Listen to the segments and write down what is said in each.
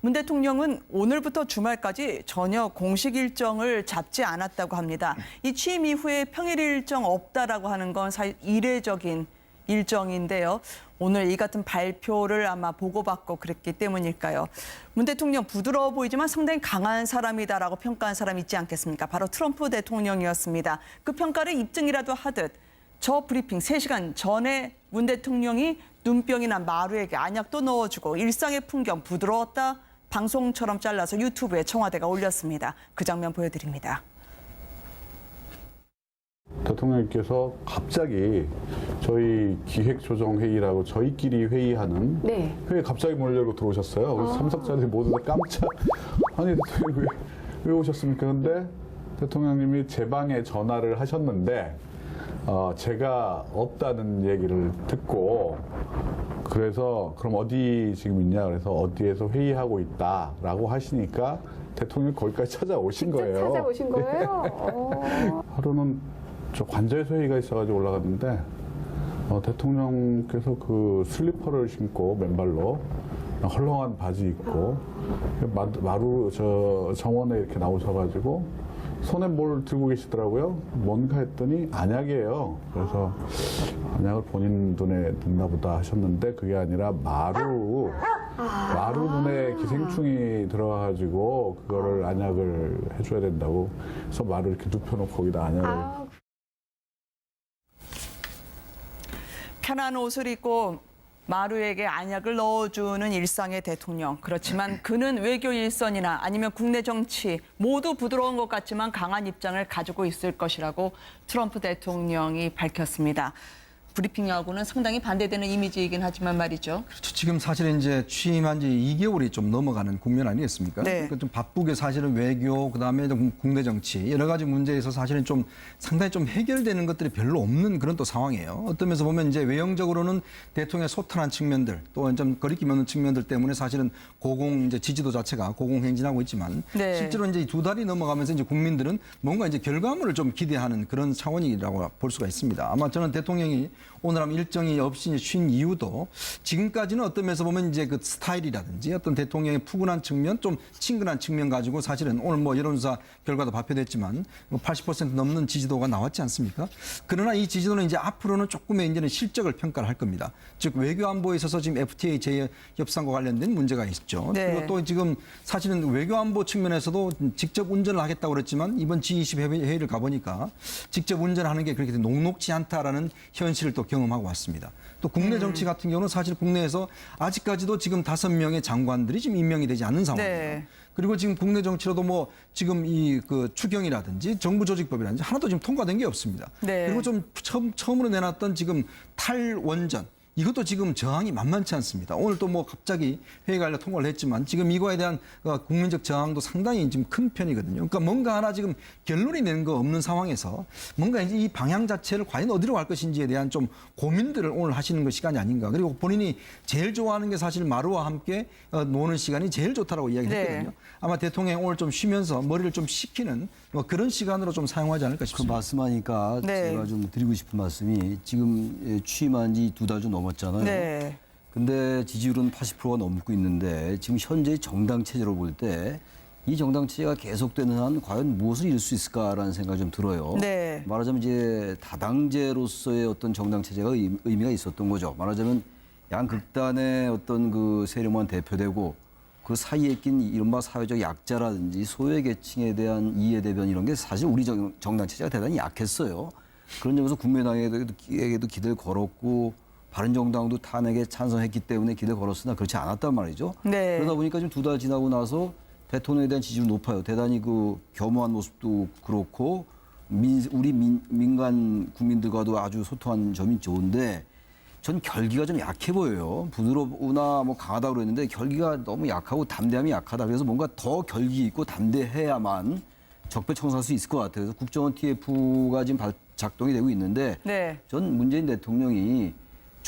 문 대통령은 오늘부터 주말까지 전혀 공식 일정을 잡지 않았다고 합니다. 이 취임 이후에 평일 일정 없다라고 하는 건 사실 이례적인 일정인데요. 오늘 이 같은 발표를 아마 보고받고 그랬기 때문일까요? 문 대통령 부드러워 보이지만 상당히 강한 사람이다라고 평가한 사람 있지 않겠습니까? 바로 트럼프 대통령이었습니다. 그 평가를 입증이라도 하듯 저 브리핑 3시간 전에 문 대통령이 눈병이나 마루에게 안약도 넣어주고 일상의 풍경 부드러웠다 방송처럼 잘라서 유튜브에 청와대가 올렸습니다. 그 장면 보여드립니다. 대통령님께서 갑자기 저희 기획조정회의라고 저희끼리 회의하는 네. 회의 갑자기 열고 들어오셨어요. 그래서 참석자들이 모두 다 깜짝 아니 대통령 왜, 왜 오셨습니까? 근데 대통령님이 제 방에 전화를 하셨는데 어, 제가 없다는 얘기를 듣고 그래서 그럼 어디 지금 있냐 그래서 어디에서 회의하고 있다라고 하시니까 대통령이 거기까지 찾아오신 거예요. 찾아오신 거예요? 어. 하루는 저 관저에서 회의가 있어가지고 올라갔는데 어, 대통령께서 그 슬리퍼를 신고 맨발로 헐렁한 바지 입고 마, 마루 저 정원에 이렇게 나오셔가지고 손에 뭘 들고 계시더라고요. 뭔가 했더니 안약이에요. 그래서 안약을 본인 눈에 넣나 보다 하셨는데 그게 아니라 마루 마루 눈에 기생충이 들어가가지고 그거를 안약을 해줘야 된다고 그래서 마루 이렇게 눕혀놓고 거기다 안약을 아, 편한 옷을 입고 마루에게 안약을 넣어주는 일상의 대통령. 그렇지만 그는 외교 일선이나 아니면 국내 정치 모두 부드러운 것 같지만 강한 입장을 가지고 있을 것이라고 트럼프 대통령이 밝혔습니다. 브리핑하고는 상당히 반대되는 이미지이긴 하지만 말이죠. 그렇죠. 지금 사실은 이제 취임한 지 2개월이 좀 넘어가는 국면 아니겠습니까? 네. 그러니까 좀 바쁘게 사실은 외교, 그다음에 좀 국내 정치 여러 가지 문제에서 사실은 좀 상당히 좀 해결되는 것들이 별로 없는 그런 또 상황이에요. 어떤 면에서 보면 이제 외형적으로는 대통령의 소탈한 측면들 또 좀 거리낌 없는 측면들 때문에 사실은 고공 이제 지지도 자체가 고공 행진하고 있지만 네. 실제로 이제 두 달이 넘어가면서 이제 국민들은 뭔가 이제 결과물을 좀 기대하는 그런 차원이라고 볼 수가 있습니다. 아마 저는 대통령이 오늘 하면 일정이 없이 쉰 이유도 지금까지는 어떤 면에서 보면 이제 그 스타일이라든지 어떤 대통령의 푸근한 측면 좀 친근한 측면 가지고 사실은 오늘 뭐 여론조사 결과도 발표됐지만 뭐80% 넘는 지지도가 나왔지 않습니까? 그러나 이 지지도는 이제 앞으로는 조금의 이제는 실적을 평가를 할 겁니다. 즉 외교 안보에 있어서 지금 FTA 재협상과 관련된 문제가 있죠. 네. 그리고 또 지금 사실은 외교 안보 측면에서도 직접 운전을 하겠다고 그랬지만 이번 G20 회의- 회의를 가보니까 직접 운전하는 게 그렇게 녹록지 않다라는 현실을 또 경험하고 왔습니다. 또 국내 음. 정치 같은 경우는 사실 국내에서 아직까지도 지금 다섯 명의 장관들이 지금 임명이 되지 않는 상황입니다. 네. 그리고 지금 국내 정치로도 뭐 지금 이 그 추경이라든지 정부 조직법이라든지 하나도 지금 통과된 게 없습니다. 네. 그리고 좀 처음 처음으로 내놨던 지금 탈원전 이것도 지금 저항이 만만치 않습니다. 오늘 또 뭐 갑자기 회의가 열려 통과를 했지만 지금 이거에 대한 어, 국민적 저항도 상당히 지금 큰 편이거든요. 그러니까 뭔가 하나 지금 결론이 내는 거 없는 상황에서 뭔가 이제 이 방향 자체를 과연 어디로 갈 것인지에 대한 좀 고민들을 오늘 하시는 그 시간이 아닌가. 그리고 본인이 제일 좋아하는 게 사실 마루와 함께 어, 노는 시간이 제일 좋다라고 이야기를 네. 했거든요. 아마 대통령이 오늘 좀 쉬면서 머리를 좀 식히는 뭐 그런 시간으로 좀 사용하지 않을까 그 싶습니다. 말씀하니까 네. 제가 좀 드리고 싶은 말씀이 지금 예, 취임한 지 두 달 좀 넘 었잖아요. 네. 근데 지지율은 80%가 넘고 있는데 지금 현재 정당 체제로 볼 때 이 정당 체제가 계속되는 한 과연 무엇을 이룰 수 있을까라는 생각이 좀 들어요. 네. 말하자면 이제 다당제로서의 어떤 정당 체제가 의- 의미가 있었던 거죠. 말하자면 양극단의 어떤 그 세력만 대표되고 그 사이에 낀 이른바 사회적 약자라든지 소외 계층에 대한 이해 대변 이런 게 사실 우리 정, 정당 체제가 대단히 약했어요. 그런 점에서 국민당에게도 에게도 기대를 걸었고 바른정당도 탄핵에 찬성했기 때문에 기대를 걸었으나 그렇지 않았단 말이죠. 네. 그러다 보니까 지금 두 달 지나고 나서 대통령에 대한 지지율 높아요. 대단히 그 겸허한 모습도 그렇고 민, 우리 민, 민간 국민들과도 아주 소통한 점이 좋은데 전 결기가 좀 약해 보여요. 부드럽거나 뭐 강하다고 그랬는데 결기가 너무 약하고 담대함이 약하다. 그래서 뭔가 더 결기 있고 담대해야만 적폐청산할 수 있을 것 같아요. 그래서 국정원 TF가 지금 발- 작동이 되고 있는데 네. 전 문재인 대통령이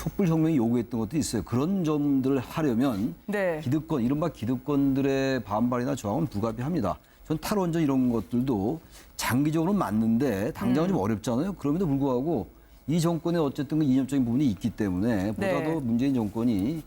촛불 혁명이 요구했던 것도 있어요. 그런 점들을 하려면 네. 기득권, 이른바 기득권들의 반발이나 저항은 불가피합니다. 전 탈원전 이런 것들도 장기적으로 맞는데 당장은 좀 어렵잖아요. 그럼에도 불구하고 이 정권에 어쨌든 그 이념적인 부분이 있기 때문에 보다도 네. 문재인 정권이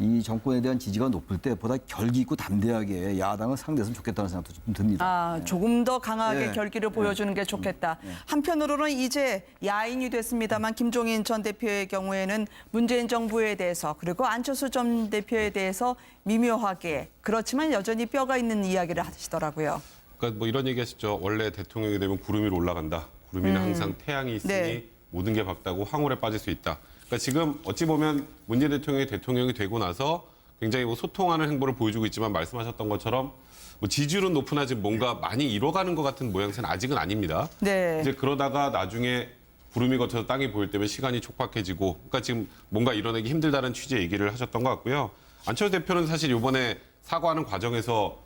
이 정권에 대한 지지가 높을 때 보다 결기 있고 담대하게 야당을 상대했으면 좋겠다는 생각도 좀 듭니다. 아, 조금 더 강하게 네. 결기를 보여주는 게 좋겠다. 한편으로는 이제 야인이 됐습니다만 김종인 전 대표의 경우에는 문재인 정부에 대해서 그리고 안철수 전 대표에 대해서 미묘하게 그렇지만 여전히 뼈가 있는 이야기를 하시더라고요. 그러니까 뭐 이런 얘기 하시죠. 원래 대통령이 되면 구름 위로 올라간다. 구름 위는 항상 태양이 있으니 네. 모든 게 밝다고 황홀에 빠질 수 있다. 그러니까 지금 어찌 보면 문재인 대통령이 대통령이 되고 나서 굉장히 뭐 소통하는 행보를 보여주고 있지만 말씀하셨던 것처럼 뭐 지지율은 높으나 지금 뭔가 많이 이뤄가는 것 같은 모양새는 아직은 아닙니다. 네. 이제 그러다가 나중에 구름이 거쳐서 땅이 보일 때면 시간이 촉박해지고 그러니까 지금 뭔가 이뤄내기 힘들다는 취지의 얘기를 하셨던 것 같고요. 안철수 대표는 사실 이번에 사과하는 과정에서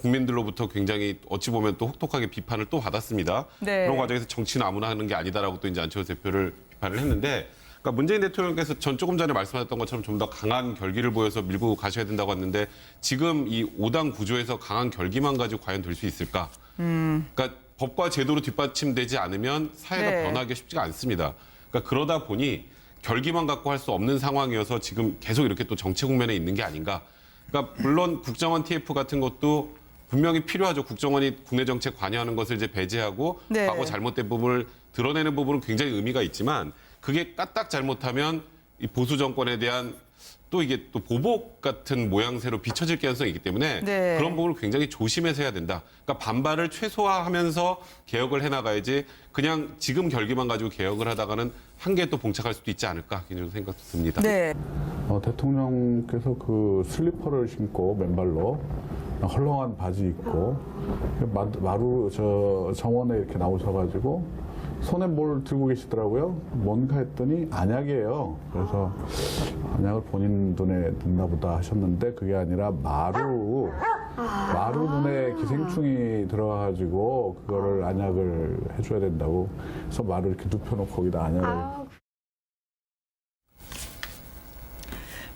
국민들로부터 굉장히 어찌 보면 또 혹독하게 비판을 또 받았습니다. 네. 그런 과정에서 정치는 아무나 하는 게 아니다라고 또 이제 안철수 대표를 비판을 했는데 그러니까 문재인 대통령께서 전 조금 전에 말씀하셨던 것처럼 좀 더 강한 결기를 보여서 밀고 가셔야 된다고 했는데 지금 이 5당 구조에서 강한 결기만 가지고 과연 될 수 있을까? 그러니까 법과 제도로 뒷받침되지 않으면 사회가 네. 변하기가 쉽지가 않습니다. 그러니까 그러다 보니 결기만 갖고 할 수 없는 상황이어서 지금 계속 이렇게 또 정치 국면에 있는 게 아닌가. 그러니까 물론 국정원 TF 같은 것도 분명히 필요하죠. 국정원이 국내 정책 관여하는 것을 이제 배제하고 네. 과거 잘못된 부분을 드러내는 부분은 굉장히 의미가 있지만 그게 까딱 잘못하면 이 보수 정권에 대한 또 이게 또 보복 같은 모양새로 비춰질 가능성이 있기 때문에 네. 그런 부분을 굉장히 조심해서 해야 된다. 그러니까 반발을 최소화하면서 개혁을 해나가야지 그냥 지금 결기만 가지고 개혁을 하다가는 한계에 또 봉착할 수도 있지 않을까 이런 생각도 듭니다. 네. 어, 대통령께서 그 슬리퍼를 신고 맨발로 헐렁한 바지 입고 마- 마루 저 정원에 이렇게 나오셔가지고 손에 뭘 들고 계시더라고요. 뭔가 했더니 안약이에요. 그래서 안약을 본인 눈에 넣나 보다 하셨는데 그게 아니라 마루 마루 눈에 기생충이 들어가가지고 그거를 안약을 해줘야 된다고 그래서 마루 이렇게 눕혀놓고 거기다 안약을 아,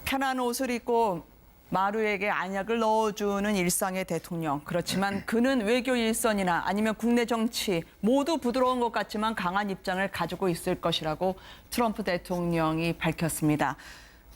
편한 옷을 입고 마루에게 안약을 넣어주는 일상의 대통령. 그렇지만 그는 외교 일선이나 아니면 국내 정치 모두 부드러운 것 같지만 강한 입장을 가지고 있을 것이라고 트럼프 대통령이 밝혔습니다.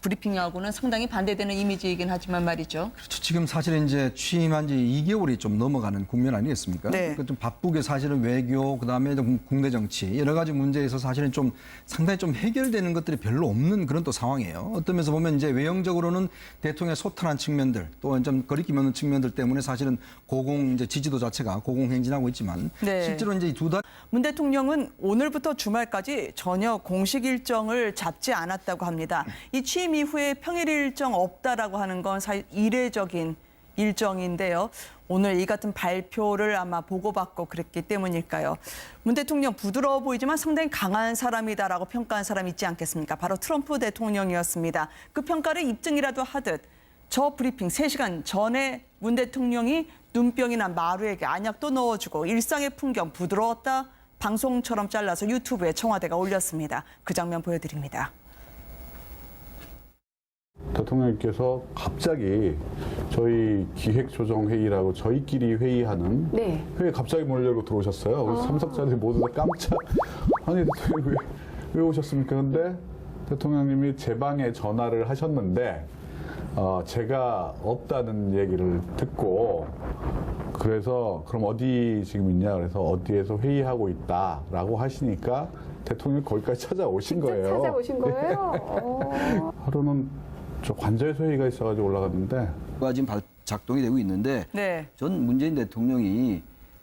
브리핑하고는 상당히 반대되는 이미지이긴 하지만 말이죠. 그렇죠. 지금 사실은 이제 취임한 지 2개월이 좀 넘어가는 국면 아니겠습니까? 네. 그러니까 좀 바쁘게 사실은 외교, 그다음에 좀 국내 정치 여러 가지 문제에서 사실은 좀 상당히 좀 해결되는 것들이 별로 없는 그런 또 상황이에요. 어떤 면에서 보면 이제 외형적으로는 대통령의 소탈한 측면들 또 좀 거리낌 없는 측면들 때문에 사실은 고공 이제 지지도 자체가 고공행진하고 있지만 네. 실제로 이제 두 달. 문 대통령은 오늘부터 주말까지 전혀 공식 일정을 잡지 않았다고 합니다. 이 취임 이후에 평일 일정 없다라고 하는 건 사실 이례적인 일정인데요. 오늘 이 같은 발표를 아마 보고받고 그랬기 때문일까요? 문 대통령 부드러워 보이지만 상당히 강한 사람이다라고 평가한 사람 있지 않겠습니까? 바로 트럼프 대통령이었습니다. 그 평가를 입증이라도 하듯 저 브리핑 3시간 전에 문 대통령이 눈병이나 마루에게 안약도 넣어주고 일상의 풍경 부드러웠다 방송처럼 잘라서 유튜브에 청와대가 올렸습니다. 그 장면 보여드립니다. 대통령님께서 갑자기 저희 기획조정회의라고 저희끼리 회의하는 네. 회의 갑자기 열고 들어오셨어요. 그래서 참석자들이 모두 다 깜짝 아니 대통령 왜, 왜 오셨습니까? 근데 대통령님이 제 방에 전화를 하셨는데 어, 제가 없다는 얘기를 듣고 그래서 그럼 어디 지금 있냐 그래서 어디에서 회의하고 있다라고 하시니까 대통령이 거기까지 찾아오신 거예요. 찾아오신 거예요? 어. 하루는 저 관저에서 회의가 있어가지고 올라갔는데 가 지금 발- 작동이 되고 있는데 네. 전 문재인 대통령이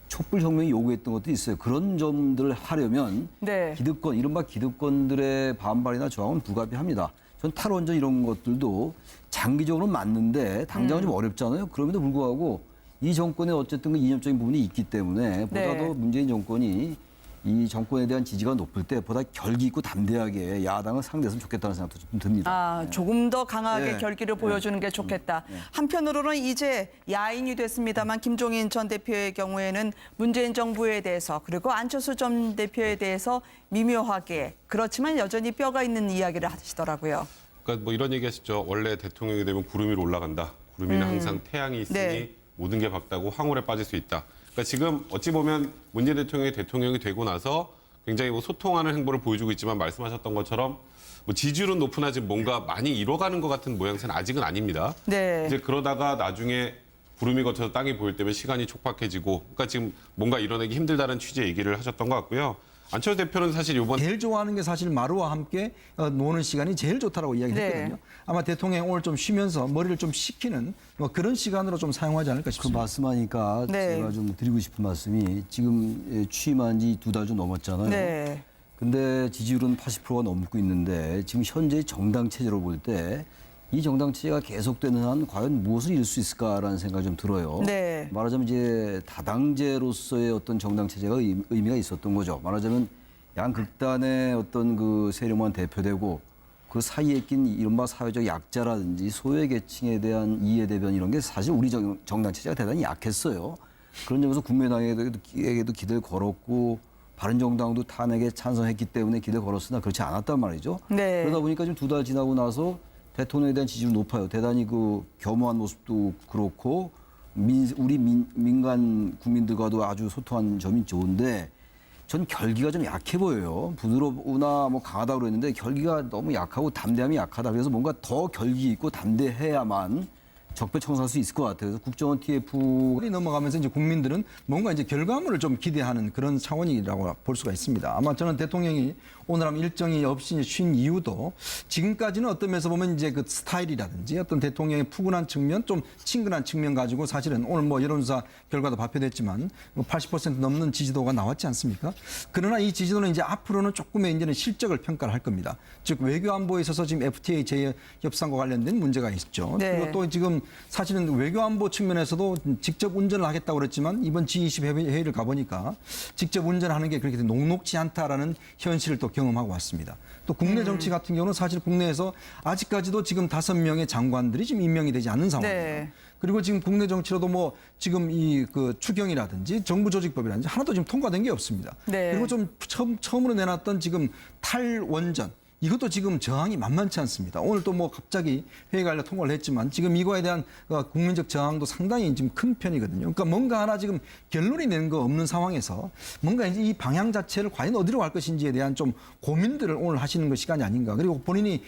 촛불 혁명이 요구했던 것도 있어요. 그런 점들을 하려면 네. 기득권, 이른바 기득권들의 반발이나 저항은 불가피합니다. 전 탈원전 이런 것들도 장기적으로 맞는데 당장은 좀 어렵잖아요. 그럼에도 불구하고 이 정권에 어쨌든 그 이념적인 부분이 있기 때문에 보다 네. 더 문재인 정권이 이 정권에 대한 지지가 높을 때 보다 결기 있고 담대하게 야당을 상대했으면 좋겠다는 생각도 좀 듭니다. 아, 조금 더 강하게 네. 결기를 보여주는 게 좋겠다. 한편으로는 이제 야인이 됐습니다만 김종인 전 대표의 경우에는 문재인 정부에 대해서 그리고 안철수 전 대표에 대해서 미묘하게 그렇지만 여전히 뼈가 있는 이야기를 하시더라고요. 그러니까 뭐 이런 얘기 하시죠. 원래 대통령이 되면 구름 위로 올라간다. 구름 위는 항상 태양이 있으니 네. 모든 게 밝다고 황홀에 빠질 수 있다. 그러니까 지금 어찌 보면 문재인 대통령이 대통령이 되고 나서 굉장히 뭐 소통하는 행보를 보여주고 있지만 말씀하셨던 것처럼 뭐 지지율은 높으나 지금 뭔가 많이 이뤄가는 것 같은 모양새는 아직은 아닙니다. 네. 이제 그러다가 나중에 구름이 거쳐서 땅이 보일 때면 시간이 촉박해지고, 그러니까 지금 뭔가 이뤄내기 힘들다는 취지의 얘기를 하셨던 것 같고요. 안철수 대표는 사실 이번 제일 좋아하는 게 사실 마루와 함께 어, 노는 시간이 제일 좋다라고 이야기했거든요. 네. 아마 대통령이 오늘 좀 쉬면서 머리를 좀 식히는 뭐 그런 시간으로 좀 사용하지 않을까 그 싶습니다. 말씀하니까 네. 제가 좀 드리고 싶은 말씀이 지금 예, 취임한 지 두 달 좀 넘었잖아요. 네. 근데 지지율은 80%가 넘고 있는데 지금 현재 정당 체제로 볼 때 이 정당 체제가 계속되는 한 과연 무엇을 이룰 수 있을까라는 생각이 좀 들어요. 네. 말하자면 이제 다당제로서의 어떤 정당 체제가 의- 의미가 있었던 거죠. 말하자면 양극단의 어떤 그 세력만 대표되고 그 사이에 낀 이른바 사회적 약자라든지 소외 계층에 대한 이해 대변 이런 게 사실 우리 정, 정당 체제가 대단히 약했어요. 그런 점에서 국민당에게도 에게도 기대를 걸었고 바른정당도 탄핵에 찬성했기 때문에 기대를 걸었으나 그렇지 않았단 말이죠. 네. 그러다 보니까 지금 두 달 지나고 나서 대통령에 대한 지지율 높아요. 대단히 그 겸허한 모습도 그렇고 민, 우리 민, 민간 국민들과도 아주 소통한 점이 좋은데 전 결기가 좀 약해 보여요. 부드럽거나 뭐 강하다 그랬는데 결기가 너무 약하고 담대함이 약하다. 그래서 뭔가 더 결기 있고 담대해야만 적폐 청산할 수 있을 것 같아요. 그래서 국정원 TF 이 넘어가면서 이제 국민들은 뭔가 이제 결과물을 좀 기대하는 그런 차원이라고 볼 수가 있습니다. 아마 저는 대통령이 오늘 하면 일정이 없이 이제 쉰 이유도 지금까지는 어떤 면에서 보면 이제 그 스타일이라든지 어떤 대통령의 푸근한 측면, 좀 친근한 측면 가지고 사실은 오늘 뭐 여론조사 결과도 발표됐지만 뭐80% 넘는 지지도가 나왔지 않습니까? 그러나 이 지지도는 이제 앞으로는 조금의 이제는 실적을 평가를 할 겁니다. 즉 외교 안보에 있어서 지금 FTA 재협상과 관련된 문제가 있죠. 네. 그리고 또 지금 사실은 외교안보 측면에서도 직접 운전을 하겠다고 그랬지만 이번 G20 회의를 가보니까 직접 운전하는 게 그렇게 녹록지 않다라는 현실을 또 경험하고 왔습니다. 또 국내 정치 같은 경우는 사실 국내에서 아직까지도 지금 다섯 명의 장관들이 지금 임명이 되지 않는 상황입니다. 네. 그리고 지금 국내 정치로도 뭐 지금 이 그 추경이라든지 정부 조직법이라든지 하나도 지금 통과된 게 없습니다. 네. 그리고 좀 처음, 처음으로 내놨던 지금 탈원전 이것도 지금 저항이 만만치 않습니다. 오늘 또 뭐 갑자기 회의 관련 통과를 했지만 지금 이거에 대한 어, 국민적 저항도 상당히 지금 큰 편이거든요. 그러니까 뭔가 하나 지금 결론이 내는 거 없는 상황에서 뭔가 이제 이 방향 자체를 과연 어디로 갈 것인지에 대한 좀 고민들을 오늘 하시는 거 시간이 아닌가. 그리고 본인이